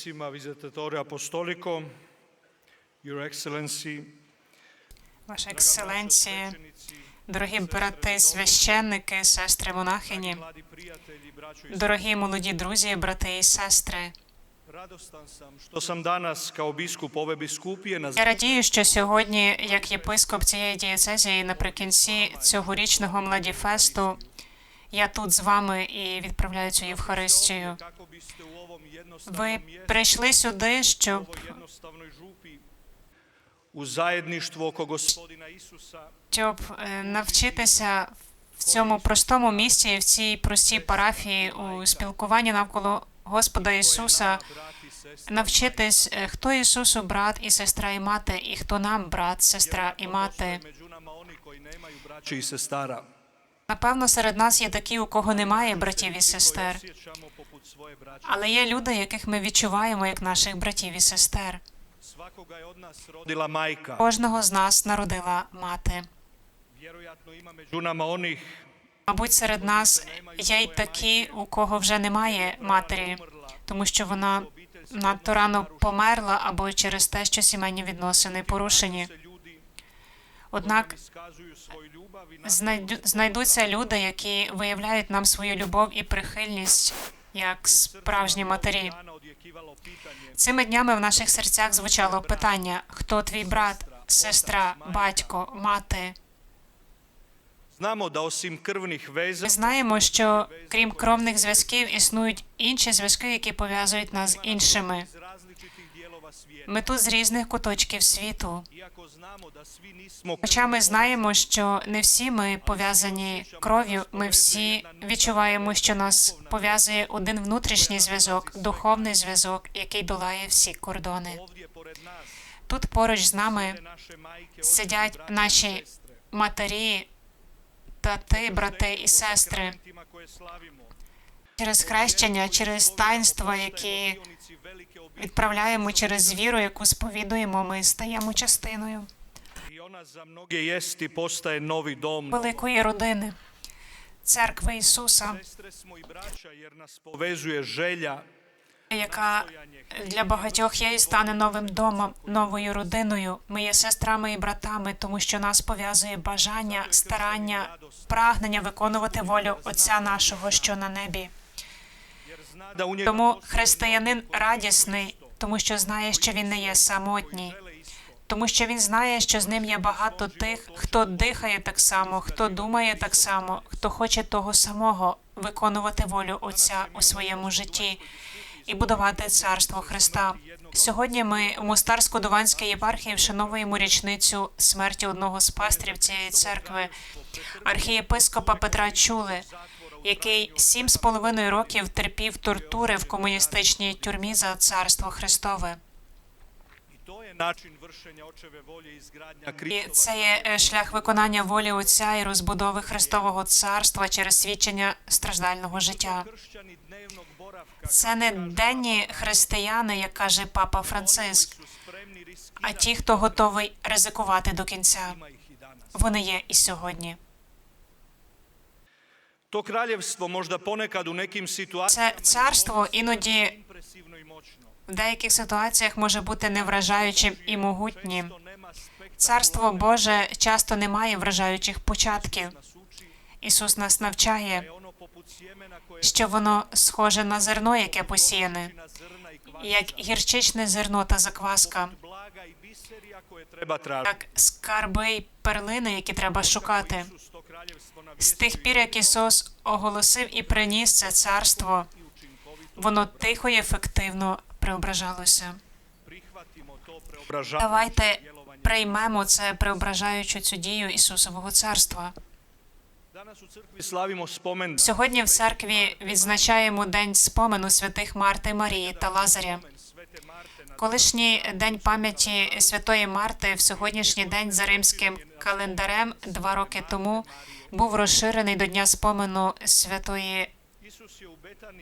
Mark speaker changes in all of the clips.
Speaker 1: Excellenissima Visitatore Apostolico, Your Excellency,
Speaker 2: Ваша ексцеленція, дорогі брати, священники, сестри монахині, дорогі молоді друзі, брати і сестри. Я радію, що сьогодні, як єпископ цієї дієцезії, наприкінці цьогорічного младіфесту, я тут з вами і відправляю цю Євхаристію. Ви прийшли сюди, щоб щоб е, навчитися в цьому простому місці, в цій простій парафії у спілкуванні навколо Господа Ісуса, навчитись, е, хто Ісусу брат і сестра і мати, і хто нам брат, сестра і мати.
Speaker 1: među nama
Speaker 2: Напевно, серед нас є такі, у кого немає братів і сестер, але є люди, яких ми відчуваємо як наших братів і сестер. Кожного з нас народила мати. Мабуть, серед нас є й такі, у кого вже немає матері, тому що вона надто рано померла або через те, що сімейні відносини порушені. Однак знайдуться люди, які виявляють нам свою любов і прихильність як справжні матері. Цими днями в наших серцях звучало питання: хто твій брат, сестра, батько, мати? Ми знаємо, що крім кровних зв'язків існують інші зв'язки, які пов'язують нас з іншими. Ми тут з різних куточків світу. Хоча ми знаємо, що не всі ми пов'язані кров'ю, ми всі відчуваємо, що нас пов'язує один внутрішній зв'язок, духовний зв'язок, який долає всі кордони. Тут поруч з нами сидять наші матері, тати, брати і сестри. Через хрещення, через таїнства, які відправляємо через віру, яку сповідуємо, ми стаємо частиною великої родини, церкви Ісуса, яка для багатьох є і стане новим домом, новою родиною. Ми є сестрами і братами, тому що нас пов'язує бажання, старання, прагнення виконувати волю Отця нашого, що на небі. Тому християнин радісний, тому що знає, що він не є самотній, тому що він знає, що з ним є багато тих, хто дихає так само, хто думає так само, хто хоче того самого виконувати волю Отця у своєму житті і будувати царство Христа. Сьогодні ми у Мостарсько-Дуванській єпархії вшановуємо річницю смерті одного з пастрів цієї церкви, архієпископа Петра Чули, який сім з половиною років терпів тортури в комуністичній тюрмі за царство Христове. І це є е, шлях виконання волі Отця і розбудови Христового царства через свідчення страждального життя. Це не денні християни, як каже папа Франциск, а ті, хто готовий ризикувати до кінця. Вони є і сьогодні.
Speaker 1: To kraljevstvo možda ponekad u nekim
Speaker 2: Це
Speaker 1: situacijama
Speaker 2: царство іноді в деяких ситуаціях може бути невражаючим і могутнім. Царство Боже часто не має вражаючих початків. Ісус нас навчає, що воно схоже на зерно, яке посіяне, як гірчичне зерно та закваска, як скарби й перлини, які треба шукати. З тих пір, як Ісус оголосив і приніс це царство, воно тихо і ефективно преображалося. Давайте приймемо це преображаючу цю дію Ісусового царства. Сьогодні в церкві відзначаємо день спомену святих Марти, Марії та Лазаря. Колишній день пам'яті святої Марти в сьогоднішній день за римським календарем два роки тому був розширений до дня спомену святої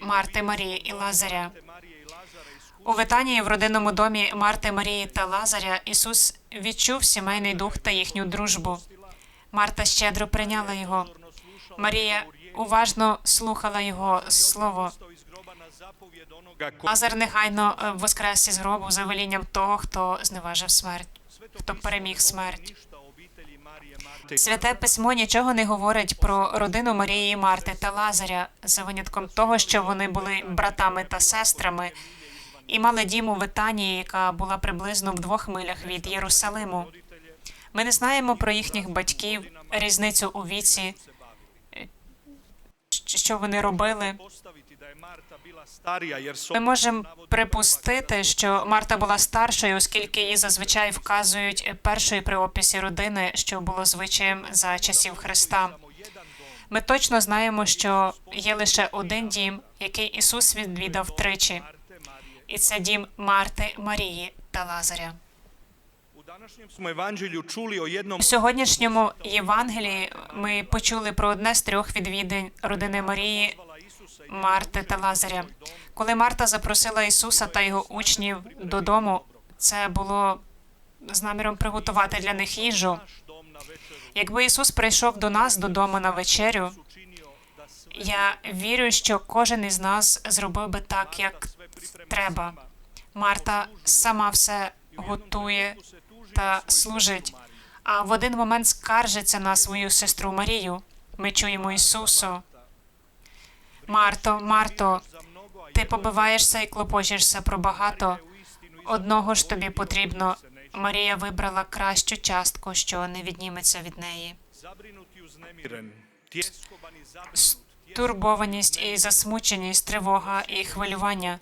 Speaker 2: Марти, Марії і Лазаря. У Витанії в родинному домі Марти, Марії та Лазаря Ісус відчув сімейний дух та їхню дружбу. Марта щедро прийняла його. Марія уважно слухала його слово. Лазар негайно е, воскрес із гробу за велінням того, хто зневажив смерть, хто переміг смерть. Святе письмо нічого не говорить про родину Марії Марти та Лазаря, за винятком того, що вони були братами та сестрами і мали дім у Витанії, яка була приблизно в двох милях від Єрусалиму. Ми не знаємо про їхніх батьків, різницю у віці, е, що вони робили. Ми можемо припустити, що Марта була старшою, оскільки її зазвичай вказують першою при описі родини, що було звичаєм за часів Христа. Ми точно знаємо, що є лише один дім, який Ісус відвідав тричі, і це дім Марти, Марії та Лазаря. У сьогоднішньому Євангелії ми почули про одне з трьох відвідень родини Марії, Марти та Лазаря. Коли Марта запросила Ісуса та його учнів додому, це було з наміром приготувати для них їжу. Якби Ісус прийшов до нас додому на вечерю, я вірю, що кожен із нас зробив би так, як треба. Марта сама все готує та служить, а в один момент скаржиться на свою сестру Марію. Ми чуємо Ісусу. Марто, Марто, ти побиваєшся і клопочешся про багато. Одного ж тобі потрібно. Марія вибрала кращу частку, що не відніметься від неї. Стурбованість і засмученість, тривога і хвилювання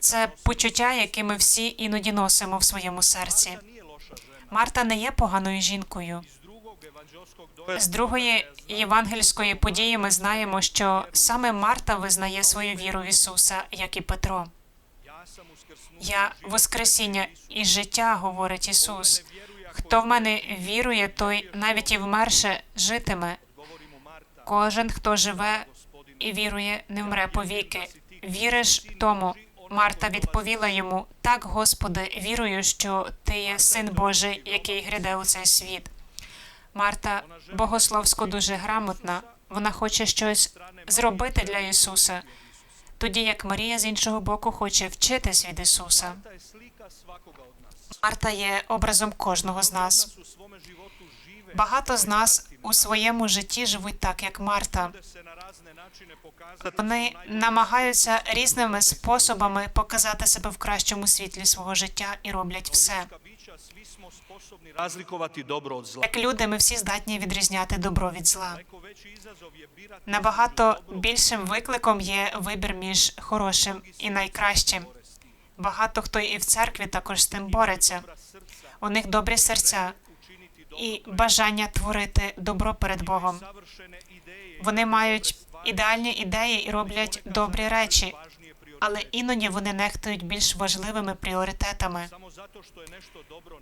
Speaker 2: це почуття, які ми всі іноді носимо в своєму серці. Марта не є поганою жінкою. З другої євангельської події ми знаємо, що саме Марта визнає свою віру в Ісуса, як і Петро. Я Воскресіння і життя, говорить Ісус. Хто в мене вірує, той навіть і вмерше житиме. Кожен, хто живе і вірує, не вмре повіки. Віриш тому? Марта відповіла йому: Так, Господи, вірую, що ти є син Божий, який гряде у цей світ. Марта богословсько дуже грамотна. Вона хоче щось зробити для Ісуса, тоді як Марія з іншого боку хоче вчитись від Ісуса. Марта є образом кожного з нас. Багато з нас у своєму житті живуть так, як Марта. Вони намагаються різними способами показати себе в кращому світлі свого життя і роблять все. Як люди, ми всі здатні відрізняти добро від зла. Набагато більшим викликом є вибір між хорошим і найкращим. Багато хто і в церкві також з тим бореться. У них добрі серця і бажання творити добро перед Богом. Вони мають ідеальні ідеї і роблять добрі речі, але іноді вони нехтують більш важливими пріоритетами.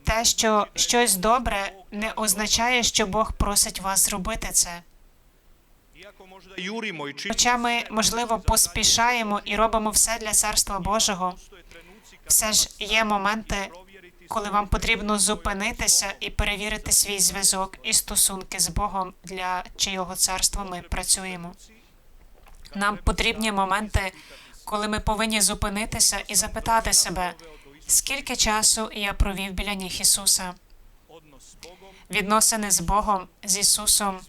Speaker 2: Те, що щось добре, не означає, що Бог просить вас зробити це. Хоча ми, можливо, поспішаємо і робимо все для царства Божого, все ж є моменти, коли вам потрібно зупинитися і перевірити свій зв'язок і стосунки з Богом, для чийого царства ми працюємо. Нам потрібні моменти, коли ми повинні зупинитися і запитати себе, скільки часу я провів біля ніг Ісуса. Відносини з Богом, з Ісусом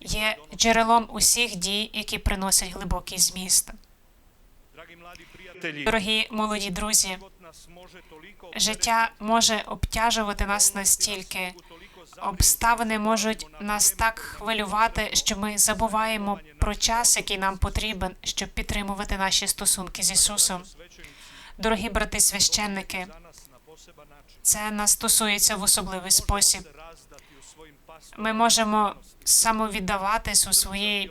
Speaker 2: є джерелом усіх дій, які приносять глибокий зміст. Дорогі молоді друзі, життя може обтяжувати нас настільки, обставини можуть нас так хвилювати, що ми забуваємо про час, який нам потрібен, щоб підтримувати наші стосунки з Ісусом. Дорогі брати священники, це нас стосується в особливий спосіб. Ми можемо самовіддаватись у своїй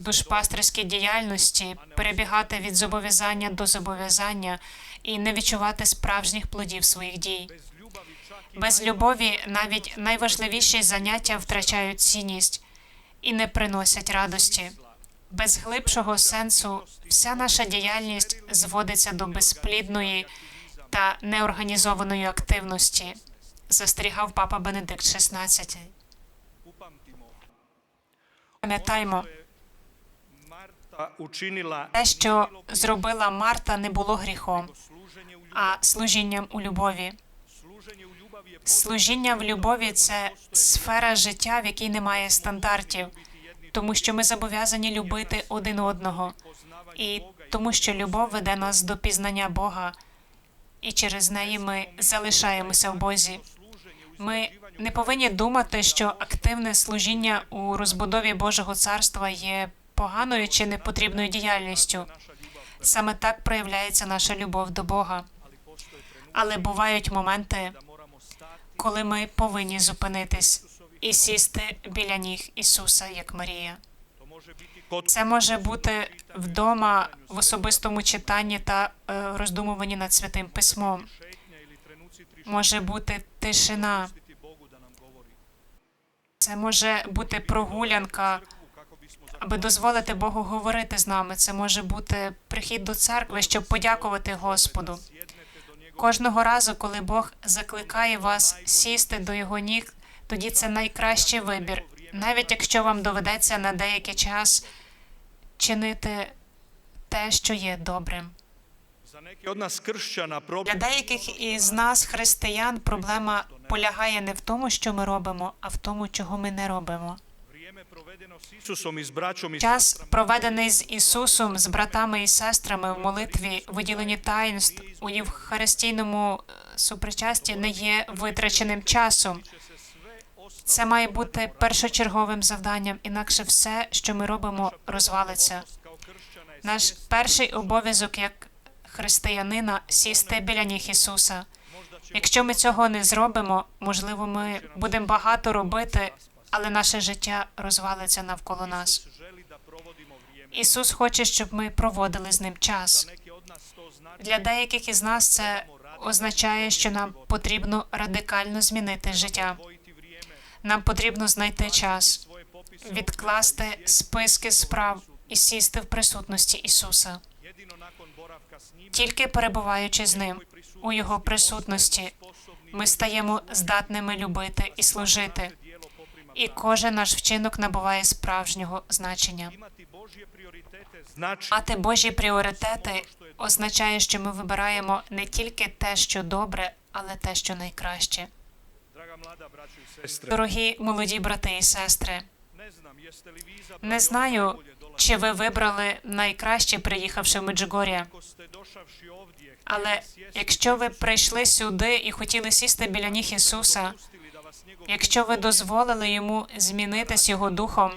Speaker 2: душпастерській діяльності, перебігати від зобов'язання до зобов'язання і не відчувати справжніх плодів своїх дій. Без любові навіть найважливіші заняття втрачають цінність і не приносять радості. Без глибшого сенсу вся наша діяльність зводиться до безплідної та неорганізованої активності, застерігав папа Бенедикт XVI. Пам'ятаймо, Те, що зробила Марта, не було гріхом, а служінням у любові. Служіння в любові це сфера життя, в якій немає стандартів, тому що ми зобов'язані любити один одного, і тому що любов веде нас до пізнання Бога, і через неї ми залишаємося в Бозі. Ми не повинні думати, що активне служіння у розбудові Божого царства є поганою чи непотрібною діяльністю. Саме так проявляється наша любов до Бога. Але бувають моменти, коли ми повинні зупинитись і сісти біля ніг Ісуса, як Марія. Це може бути вдома в особистому читанні та е, роздумуванні над святим письмом. Може бути тишина, це може бути прогулянка, аби дозволити Богу говорити з нами. Це може бути прихід до церкви, щоб подякувати Господу. Кожного разу, коли Бог закликає вас сісти до його ніг, тоді це найкращий вибір, навіть якщо вам доведеться на деякий час чинити те, що є добрим. Для деяких із нас, християн, проблема полягає не в тому, що ми робимо, а в тому, чого ми не робимо. Час, проведений з Ісусом, з братами і сестрами в молитві, виділенні таїнств у євхаристійному е, супричасті не є витраченим часом. Це має бути першочерговим завданням, інакше все, що ми робимо, розвалиться. Наш перший обов'язок як християнина сісти біля ніг Ісуса. Якщо ми цього не зробимо, можливо, ми будемо багато робити, але наше життя розвалиться навколо нас. Ісус хоче, щоб ми проводили з ним час. Для деяких із нас це означає, що нам потрібно радикально змінити життя. Нам потрібно знайти час, відкласти списки справ і сісти в присутності Ісуса. Тільки перебуваючи з ним у Його присутності, ми стаємо здатними любити і служити, і кожен наш вчинок набуває справжнього значення. Мати Божі пріоритети означає, що ми вибираємо не тільки те, що добре, але те, що найкраще. Дорогі молоді брати і сестри, не знаю, чи ви вибрали найкраще, приїхавши в
Speaker 1: ovdje
Speaker 2: Але якщо ви прийшли сюди і хотіли сісти біля ніг Ісуса, якщо ви дозволили йому змінитись його духом,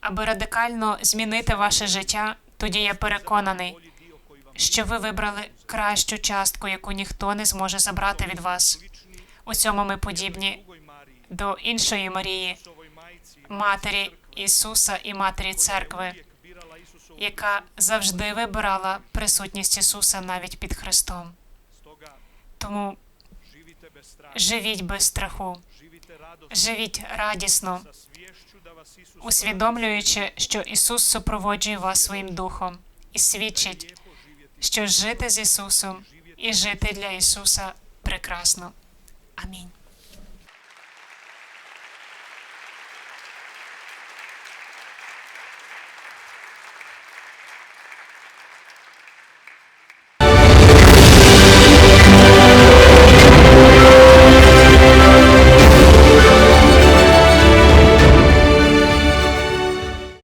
Speaker 2: аби радикально змінити ваше життя, тоді я переконаний, що ви вибрали кращу частку, яку ніхто не зможе забрати від вас. У цьому ми подібні до іншої Марії, матері Ісуса і матері церкви, яка завжди вибирала присутність Ісуса навіть під Христом. Тому живіть без страху, живіть радісно, усвідомлюючи, що Ісус супроводжує вас своїм духом і свідчить, що жити з Ісусом і жити для Ісуса прекрасно. Амінь.